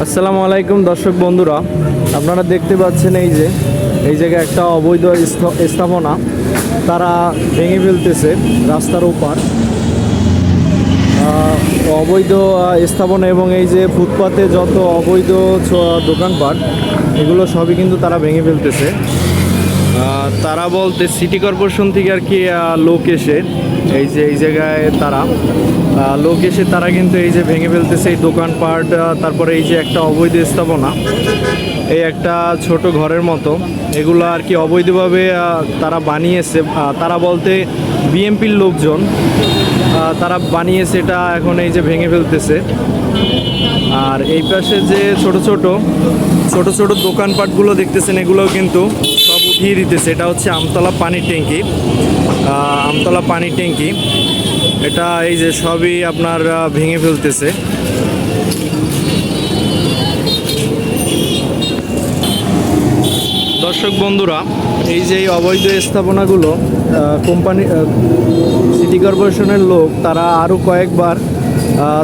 আসসালামু আলাইকুম দর্শক বন্ধুরা, আপনারা দেখতে পাচ্ছেন এই যে, এই জায়গায় একটা অবৈধ স্থ- স্থাপনা। তারা ভেঙে ফেলতেছে রাস্তার ওপার। অবৈধ স্থাপনা এবং এই যে ফুটপাতে যত অবৈধ দোকানপাট, এগুলো সবই কিন্তু তারা ভেঙে ফেলতেছে। তারা বলতে সিটি কর্পোরেশন থেকে আর কি লোক এসে, এই যে, এই জায়গায় তারা লোক এসে তারা কিন্তু এই যে ভেঙে ফেলতেছে এই দোকানপাট তারপরে এই যে একটা অবৈধ স্থাপনা, এই একটা ছোট ঘরের মতো, এগুলো আর কি অবৈধভাবে তারা বানিয়েছে তারা বলতে বিএমপির লোকজন তারা বানিয়েছে এটা এখন এই যে ভেঙে ফেলতেছে। আর এই পাশে যে ছোট ছোট ছোট ছোট দোকানপাটগুলো দেখতেছেন, এগুলোও কিন্তু উঠিয়ে দিতেছে এটা হচ্ছে আমতলা পানির ট্যাঙ্কি। আমতলা পানির ট্যাঙ্কি। এটা এই যে সবই আপনার ভেঙে ফেলতেছে। দর্শক বন্ধুরা এই যে অবৈধ স্থাপনাগুলো কোম্পানি সিটি কর্পোরেশনের লোক তারা আরও কয়েকবার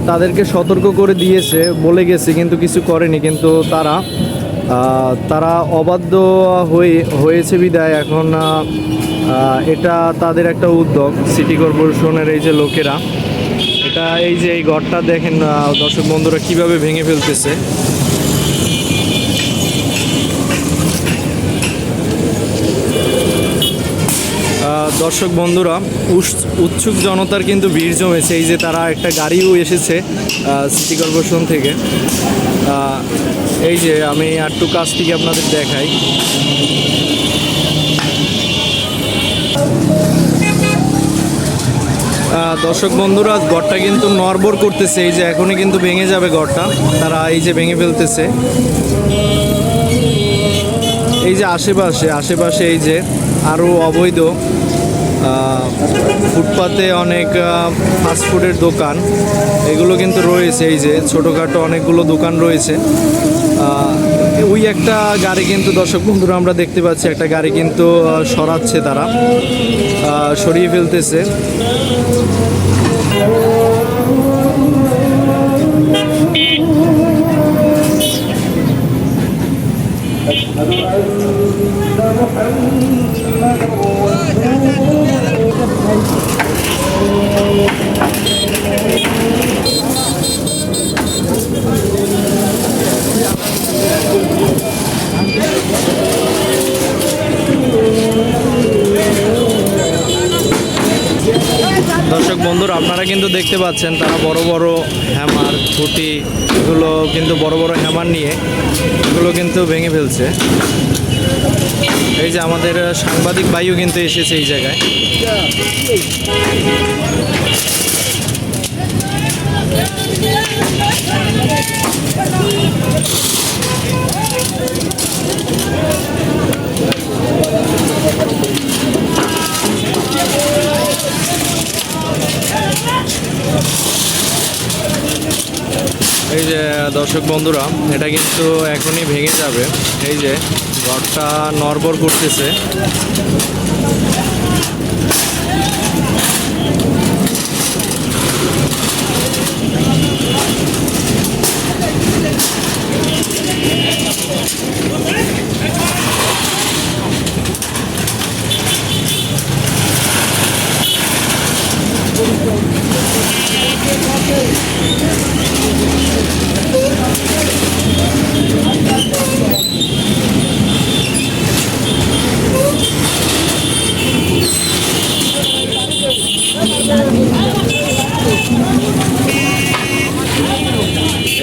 তাদেরকে সতর্ক করে দিয়েছে বলে গেছে কিন্তু কিছু করেনি কিন্তু তারা তারা অবাধ্য হয়ে, হয়েছে বিদায়। এখন এটা তাদের একটা উদ্যোগ, সিটি কর্পোরেশনের এই যে লোকেরা। এটা এই যে এই ঘরটা দেখেন দর্শক বন্ধুরা কীভাবে ভেঙে ফেলতেছে। দর্শক বন্ধুরা উৎসুক জনতার কিন্তু ভিড় জমেছে। এই যে তারা একটা গাড়িও এসেছে সিটি কর্পোরেশন থেকে। এই যে আমি আটটু কাছ থেকে আপনাদের দেখাই। দর্শক বন্ধুরা, ঘরটা কিন্তু নরবর করতেছে। এই যে এখনই কিন্তু ভেঙে যাবে ঘরটা। তারা এই যে ভেঙে ফেলতেছে। এই যে আশেপাশে আশেপাশে এই যে আরও অবৈধ ফুটপাতে অনেক ফাস্টফুডের দোকান। এগুলো কিন্তু রয়েছে, এই যে ছোটোখাটো অনেকগুলো দোকান রয়েছে। ওই একটা গাড়ি কিন্তু, দর্শক বন্ধুরা, আমরা দেখতে পাচ্ছি, একটা গাড়ি কিন্তু সরাচ্ছে তারা। সরিয়ে ফেলতেছে। দর্শক বন্ধুরা, আপনারা কিন্তু দেখতে পাচ্ছেন তারা বড় বড় হ্যামার খুঁটি, এগুলো কিন্তু বড় বড় হ্যামার নিয়ে এগুলো কিন্তু ভেঙে ফেলছে। এই যে আমাদের সাংবাদিক বায়ু কিন্তু এসেছে এই জায়গায় এই যে দর্শক বন্ধুরা এটা কিন্তু এখনই ভেঙে যাবে। এই যে ঘরটা নড়বড় করতেছে।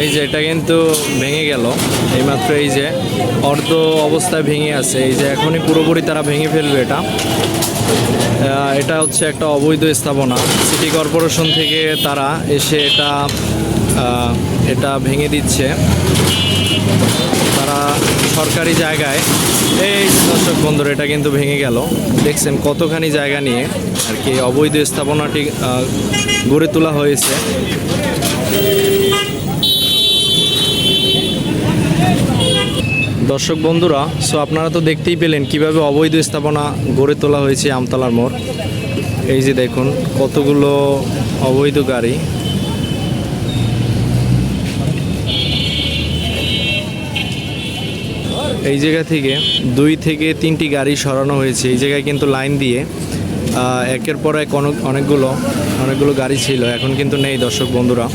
এই যে এটা কিন্তু ভেঙে গেল। এইমাত্র এই যে অর্ধ অবস্থায় ভেঙে আছে। এই যে এখনই পুরোপুরি তারা ভেঙে ফেলবে এটা। এটা হচ্ছে একটা অবৈধ স্থাপনা। সিটি কর্পোরেশন থেকে তারা এসে এটা এটা ভেঙে দিচ্ছে। তারা সরকারি জায়গায়, এই দর্শক বন্ধুরা, এটা কিন্তু ভেঙে গেল। দেখছেন কতখানি জায়গা নিয়ে আর কি অবৈধ স্থাপনাটি গড়ে তোলা হয়েছে। দর্শক বন্ধুরা সো আপনারা তো দেখতেই পেলেন কীভাবে অবৈধ স্থাপনা গড়ে তোলা হয়েছে আমতলার মোড়। এই যে দেখুন, কতগুলো অবৈধ গাড়ি। এই জায়গা থেকে দুই থেকে তিনটি গাড়ি সরানো হয়েছে। এই জায়গায় কিন্তু লাইন দিয়ে একের পর এক অনেকগুলো অনেকগুলো গাড়ি ছিল, এখন কিন্তু নেই দর্শক বন্ধুরা।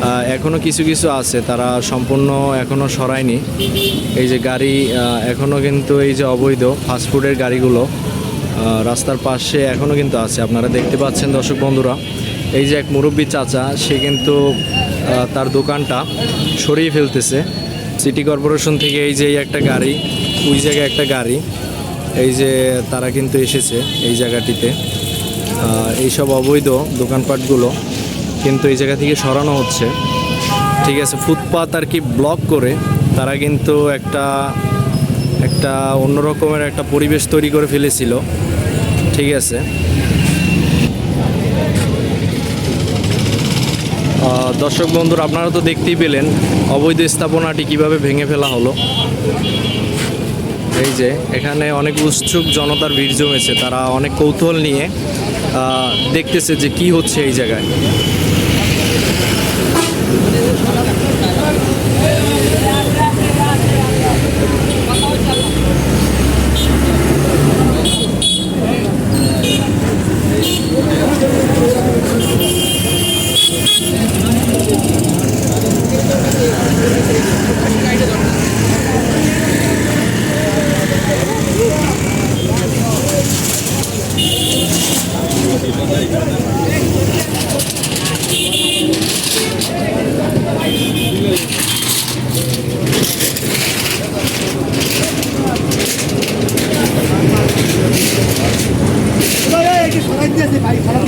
আহ, এখনও কিছু কিছু আছে তারা সম্পূর্ণ এখনও সরায়নি। এই যে গাড়ি আহ, এখনও কিন্তু এই যে অবৈধ ফাস্টফুডের গাড়িগুলো রাস্তার পাশে এখনও কিন্তু আছে। আপনারা দেখতে পাচ্ছেন দর্শক বন্ধুরা এই যে এক মুরব্বী চাচা সে কিন্তু তার দোকানটা সরিয়ে ফেলতেছে। সিটি কর্পোরেশন থেকে এই যে একটা গাড়ি ওই জায়গায় একটা গাড়ি এই যে তারা কিন্তু এসেছে এই জায়গাটিতে। এইসব অবৈধ দোকানপাটগুলো কিন্তু এই জায়গা থেকে সরানো হচ্ছে। ঠিক আছে, ফুটপাত আর কি ব্লক করে তারা কিন্তু একটা একটা অন্যরকমের একটা পরিবেশ তৈরি করে ফেলেছিল। ঠিক আছে। দর্শক বন্ধুরা, আপনারা তো দেখতেই পেলেন অবৈধ স্থাপনাটি কীভাবে ভেঙে ফেলা হলো। এই যে, এখানে অনেক উৎসুক জনতার ভিড় জমেছে, তারা অনেক কৌতূহল নিয়ে দেখতেছে যে কি হচ্ছে এই জায়গায়। 아이 바람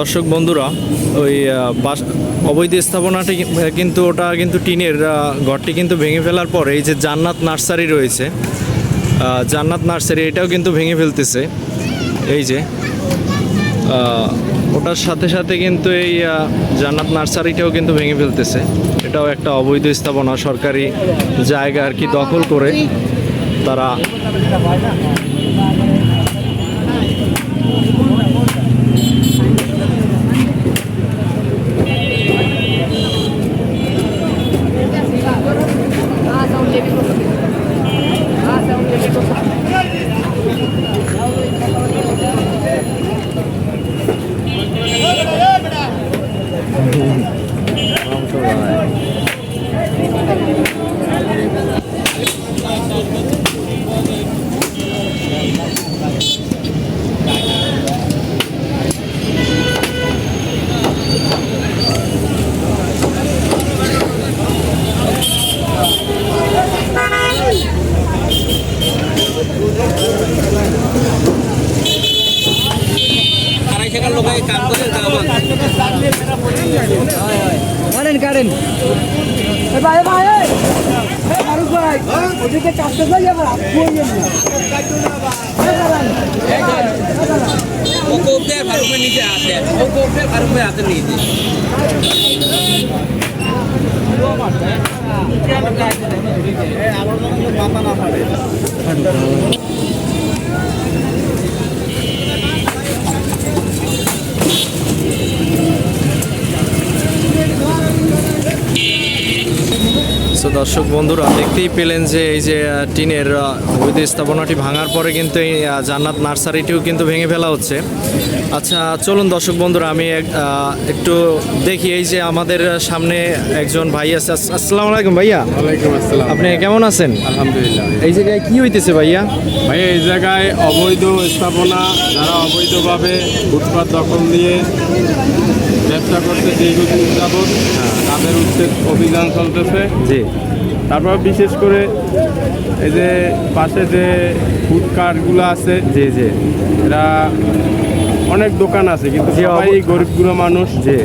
দর্শক বন্ধুরা, ওই বাস অবৈধ স্থাপনাটি কিন্তু ওটা কিন্তু টিনের ঘরটি কিন্তু ভেঙে ফেলার পরে এই যে জান্নাত নার্সারি রয়েছে জান্নাত নার্সারি, এটাও কিন্তু ভেঙে ফেলতেছে। এই যে ওটার সাথে সাথে কিন্তু এই জান্নাত নার্সারিটাও কিন্তু ভেঙে ফেলতেছে। এটাও একটা অবৈধ স্থাপনা, সরকারি জায়গা আর কি দখল করে তারা teve কারেন ভাই এ ভাই ফারুক ভাই ওদিকে কাজটা যাই আবার আপু ও কোপে ফারুকের নিচে আছে ও কোপে ফারুকের হাতে নিয়েছে সো দর্শক বন্ধুরা দেখতেই পেলেন যে এই যে টিনের অবৈধ স্থাপনাটি ভাঙার পরে কিন্তু এই জান্নাত নার্সারিটিও কিন্তু ভেঙে ফেলা হচ্ছে। আচ্ছা চলুন দর্শক বন্ধুরা আমি একটু দেখি এই যে আমাদের সামনে একজন ভাই আছে। আস- আসসালামু আলাইকুম ভাইয়া। ওয়ালাইকুম আসসালাম। আপনি কেমন আছেন? আলহামদুলিল্লাহ। এই জায়গায় কি হইতেছে ভাইয়া? ভাই এই জায়গায় অবৈধ স্থাপনা যারা অবৈধভাবে ফুটপাত দখল দিয়ে ব্যবসা করতে দীর্ঘদিন যাবৎ তাদের উচ্ছেদ অভিযান চলতেছে। জি। তারপর বিশেষ করে এই যে পাশে যে ফুড কার্টগুলো আছে জি জি। এরা অনেক দোকান আছে কিন্তু সবাই গরিবগুলো মানুষ। জি।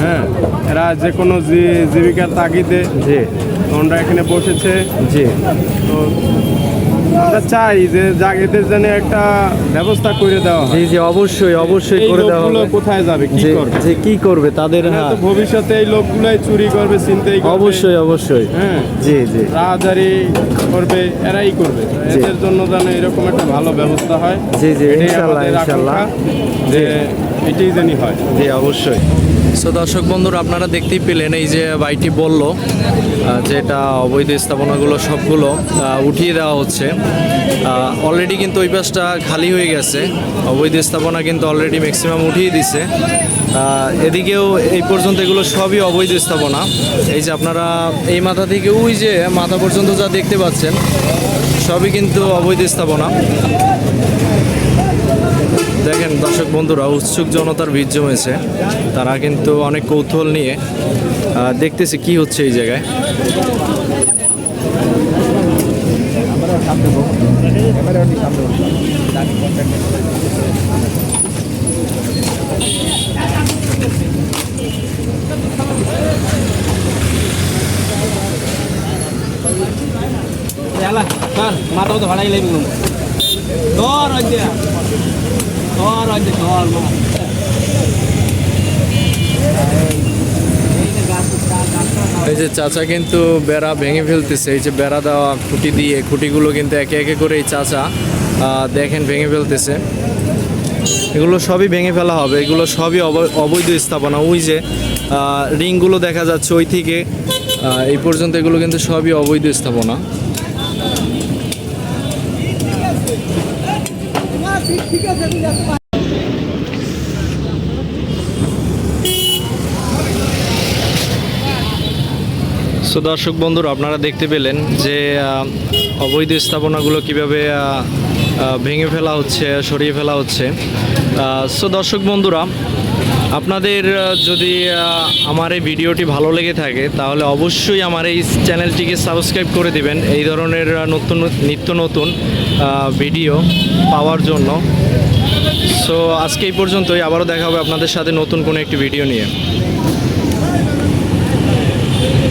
হ্যাঁ এরা যে কোনো জী- জীবিকার তাগিদে জি। ওনারা এখানে বসেছে। জি। তো আমরা চাই যে এদের জন্য একটা ব্যবস্থা করে দেওয়া জি জি অবশ্যই অবশ্যই করে দেওয়া হবে। কোথায় যাবে? কি করবে? যে কি করবে তাদের হ্যাঁ ভবিষ্যতে এই লোকগুলাই চুরি করবে চিন্তাই অবশ্যই অবশ্যই। হ্যাঁ। জি জি। রাহাজারি করবে এরাই করবে। এদের জন্য যেন এরকম একটা ভালো ব্যবস্থা হয়। জি, জি, ইনশাল্লাহ। আকাঙ্ক্ষা যে এটাই জানি হয়। জি অবশ্যই। সো দর্শক বন্ধুরা আপনারা দেখতেই পেলেন এই যে বাইটি বলল যে এটা অবৈধ স্থাপনাগুলো সবগুলো উঠিয়ে দেওয়া হচ্ছে। অলরেডি কিন্তু ওই পাশটা খালি হয়ে গেছে। অবৈধ স্থাপনা কিন্তু অলরেডি ম্যাক্সিমাম উঠিয়ে দিছে। এদিকেও এই পর্যন্ত এগুলো সবই অবৈধ স্থাপনা। এই যে আপনারা এই মাথা থেকে ওই যে মাথা পর্যন্ত যা দেখতে পাচ্ছেন সবই কিন্তু অবৈধ স্থাপনা। দেখেন দর্শক বন্ধুরা উৎসুক জনতার ভিড় জমেছে। তারা কিন্তু অনেক কৌতূহল নিয়ে দেখতেছে কি হচ্ছে এই জায়গায়। kan, mata tu halai mah. এই যে চাচা কিন্তু বেড়া ভেঙে ফেলতেছে, এই যে বেড়া দেওয়া খুঁটি দিয়ে, খুঁটিগুলো কিন্তু একে একে করে এই চাচা দেখেন ভেঙে ফেলতেছে। এগুলো সবই ভেঙে ফেলা হবে, এগুলো সবই অব- অবৈধ স্থাপনা। ওই যে রিংগুলো দেখা যাচ্ছে ওই থেকে এই পর্যন্ত এগুলো কিন্তু সবই অবৈধ স্থাপনা। সো দর্শক বন্ধুরা, আপনারা দেখতে পেলেন যে অবৈধ স্থাপনাগুলো কীভাবে ভেঙে ফেলা হচ্ছে, সরিয়ে ফেলা হচ্ছে। সো দর্শক বন্ধুরা আপনাদের যদি আমার এই ভিডিওটি ভালো লেগে থাকে, তাহলে অবশ্যই আমার এই চ্যানেলটিকে সাবস্ক্রাইব করে দিবেন। এই ধরনের নতুন, নিত্য নতুন ভিডিও পাওয়ার জন্য। সো আজকে এই পর্যন্তই। আবারও দেখা হবে আপনাদের সাথে নতুন কোনো একটি ভিডিও নিয়ে।